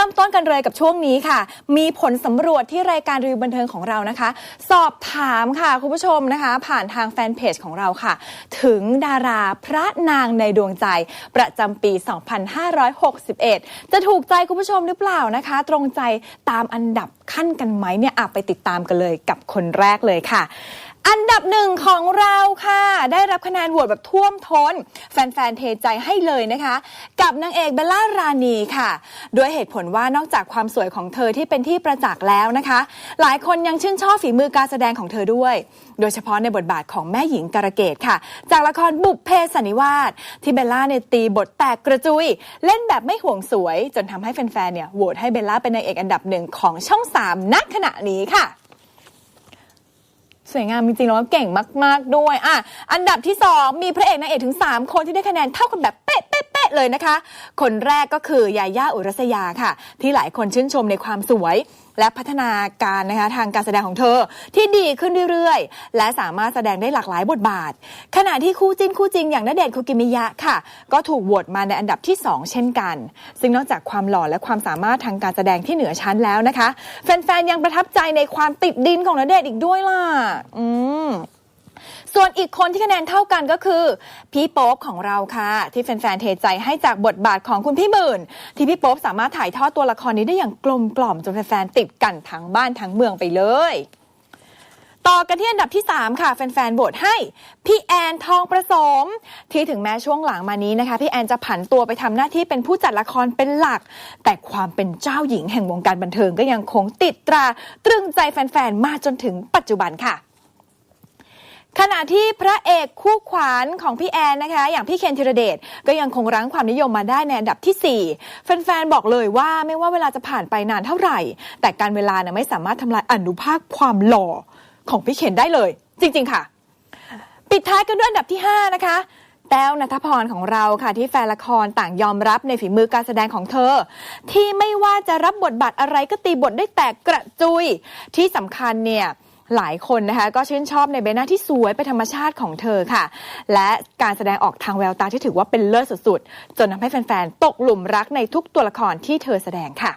ริ่มต้นกันเลยกับช่วงนี้ค่ะ มีผลสำรวจที่รายการรีวิวบันเทิงของเรานะคะ สอบถามค่ะคุณผู้ชมนะคะ ผ่านทางแฟนเพจของเราค่ะ ถึงดาราพระนางในดวงใจ ประจำปี 2561 จะถูกใจคุณผู้ชมหรือเปล่านะคะ ตรงใจตามอันดับขั้นกันไหมเนี่ยไปติดตามกันเลยกับคนแรกเลยค่ะ อันดับหนึ่งของเราค่ะ ได้รับคะแนนโหวตแบบท่วมท้น แฟน ๆ เทใจให้เลยนะคะ กับนางเอกเบลล่ารานีค่ะ ด้วยเหตุผลว่านอกจากความสวยของเธอที่เป็นที่ประจักษ์แล้วนะคะ หลายคนยังชื่นชอบฝีมือการแสดงของเธอด้วย โดยเฉพาะในบทบาทของแม่หญิงการะเกดค่ะ จากละครบุพเพสันนิวาสที่เบลล่าเนี่ยตีบทแตกกระจุย เล่นแบบไม่ห่วงสวย จนทำให้แฟนๆเนี่ยโหวตให้เบลล่าเป็นนางเอกอันดับหนึ่งของช่องสามณขณะนี้ค่ะ สวยงามจริงๆแล้วเก่งมาก ๆ ด้วยอะอันดับที่ 2 มีพระเอกนางเอกถึง 3 คนที่ได้คะแนนเท่ากันแบบเป๊ะะเลยนะคะ คนแรกก็คือยาย่าอุรัสยาค่ะ ที่หลายคนชื่นชมในความสวย และพัฒนาการนะคะทางการแสดงของเธอ ที่ดีขึ้นเรื่อยๆ และสามารถแสดงได้หลากหลายบทบาท ขณะที่คู่จิ้นคู่จริงอย่างณเดชน์คุกิมิยะค่ะ ก็ถูกโหวตมาในอันดับที่ 2 เช่นกัน ซึ่งนอกจากความหล่อและความสามารถทางการแสดงที่เหนือชั้นแล้วนะคะ แฟนๆยังประทับใจในความติดดินของณเดชน์อีกด้วยล่ะอืม ส่วนอีกคนที่คะแนนเท่ากันก็คือ พี่โป๊ปของเราค่ะ ที่แฟนๆเทใจให้จากบทบาทของคุณพี่หมื่น ที่พี่โป๊ปสามารถถ่ายทอดตัวละครนี้ได้อย่างกลมกล่อมจนแฟนๆติดกันทั้งบ้านทั้งเมืองไปเลยต่อกันที่อันดับที่ 3 ค่ะแฟนๆโหวตให้ พี่แอนทองประสม ที่ถึงแม้ช่วงหลังมานี้นะคะ พี่แอนจะผันตัวไปทำหน้าที่เป็นผู้จัดละครเป็นหลัก แต่ความเป็นเจ้าหญิงแห่งวงการบันเทิงก็ยังคงติดตรา ตรึงใจแฟนๆ มาจนถึงปัจจุบันค่ะ ขณะที่พระเอกคู่ขวัญของพี่แอนนะคะ อย่างพี่เคนธีรเดชก็ยังคงรั้งความนิยมมาได้ในอันดับทีสี่4 แฟนๆ บอกเลยว่าไม่ว่าเวลาจะผ่านไปนานเท่าไหร่ แต่การเวลานี่ยไม่สามารถทำลายอนุภาคความหล่อของพี่เคนได้เลย จริง ๆ ค่ะ ปิดท้ายกันด้วยอันดับที่ 5 นะคะแต้วนัทพรของเราค่ะที่แฟนละครต่างยอมรับในฝีมือการแสดงของเธอ ที่ไม่ว่าจะรับบทบาทอะไรก็ตีบทได้แตกกระจุยที่สำคัญเนี่ย หลายคนนะคะก็ชื่นชอบในใบหน้าที่สวยเป็นธรรมชาติของเธอค่ะ และการแสดงออกทางแววตาที่ถือว่าเป็นเลิศสุดๆ จนทำให้แฟนๆ ตกหลุมรักในทุกตัวละครที่เธอแสดงค่ะ